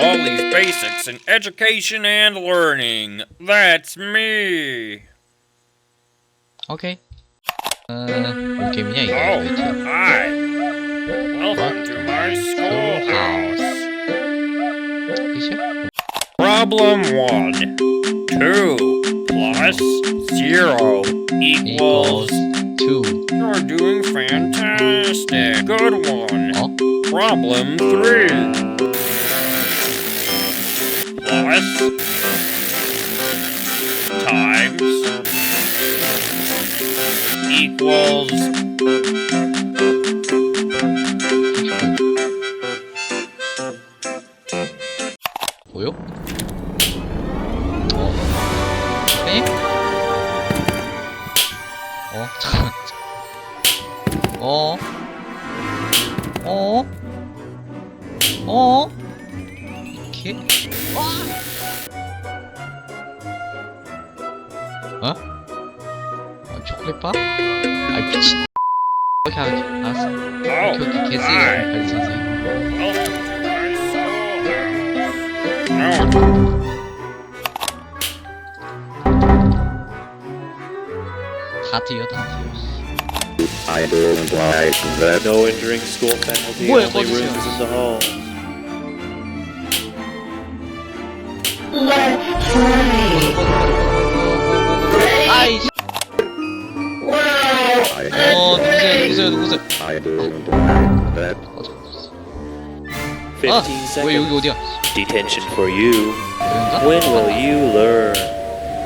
Lolly's Basics in Education and Learning. That's me. Okay. Uh, okay, меня. Oh, hi. Welcome to my schoolhouse. Problem 1. 2 plus 0 equals 2. You're doing fantastic. Good one. Oh. Problem 3. Plus times equals 보여? 어. 에? 어? 잠깐만. 어? 어? 어? 이렇게? 어? 아, 초콜릿 바? 아이 미친. 이렇게 하지. 알았어. oh, 오케이 오케이 개쓰기 hi. 가르쳐 선생님. Welcome to my schoolhouse. Now 다 틀려 다. 씨. I don't like that. No entering school. 뭐야, only rooms in the hall. 어 누구세요 누구세요 누구세요? I don't like that. 꺼져 꺼져. 15 아, seconds. 왜 여기 어디야? Detention for you. 여긴가? When will you learn?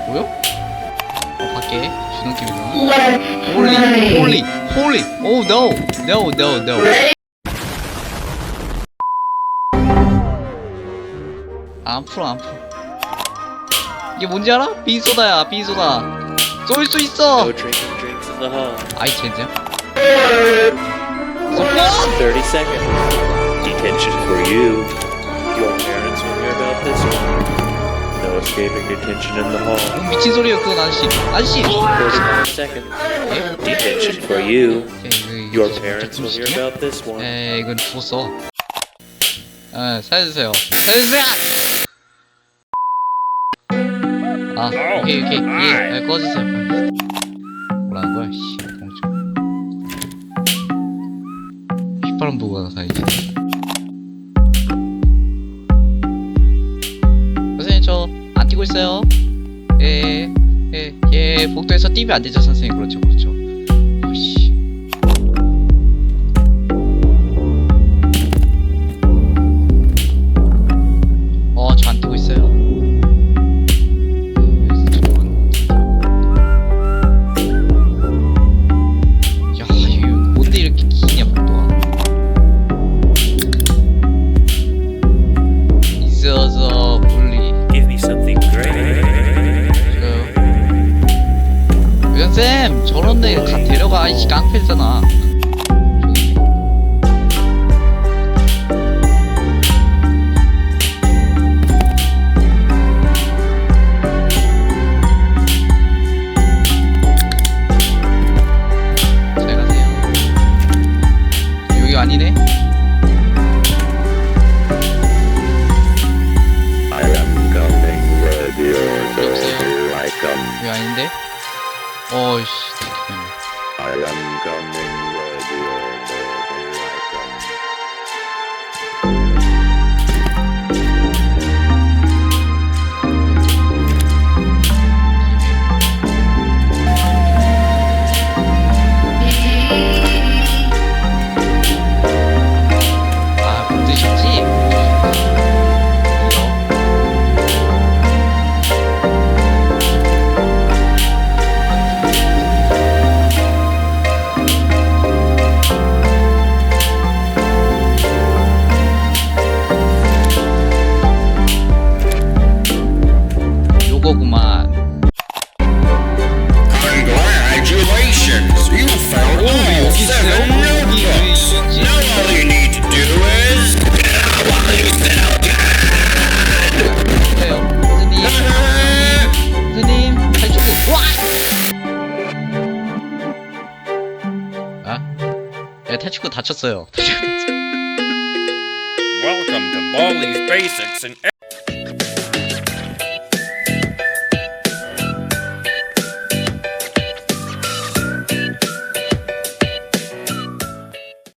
뭐요? 어 밖에 주는 김이구나. 홀리 홀리 홀리. 오 노. 노 노 노. 안 풀어 안 풀어. 이게 뭔지 알아? 비소다야 비소다. 쏠 수 있어. No drinking drinks in the hall. 아이 젠장. 30 seconds. Detention for you. Your parents will hear about this one. No escaping detention in the hall. 어, 미친 소리야 그건 아저씨. 아저씨. 45 seconds. Detention for you. Your 이거 parents will hear 작품식이야? about this one. 에 이건 죽었어. 에 살려주세요. 살려주세요. 아 오케이 오케이 예 에, 꺼주세요. 거야? 씨 멍청. 휘파람 보고 가서 살지. 선생님 저 안 뛰고 있어요. 예예 예 복도에서 뛰면 안 되죠 선생님 그렇죠 그렇죠. 저런 데 가, 데려가. 이씨, 깡패잖아. Alan Gummy. 요거구만. Congratulations! You found all 여기 seven 있어요? 여기 왜 notebooks. 있지? Now all you need to do is. 해요. 선생님, 선생님, 탈출구. 와! 아? 네, 탈출구 다쳤어요. Welcome to Baldi's basics in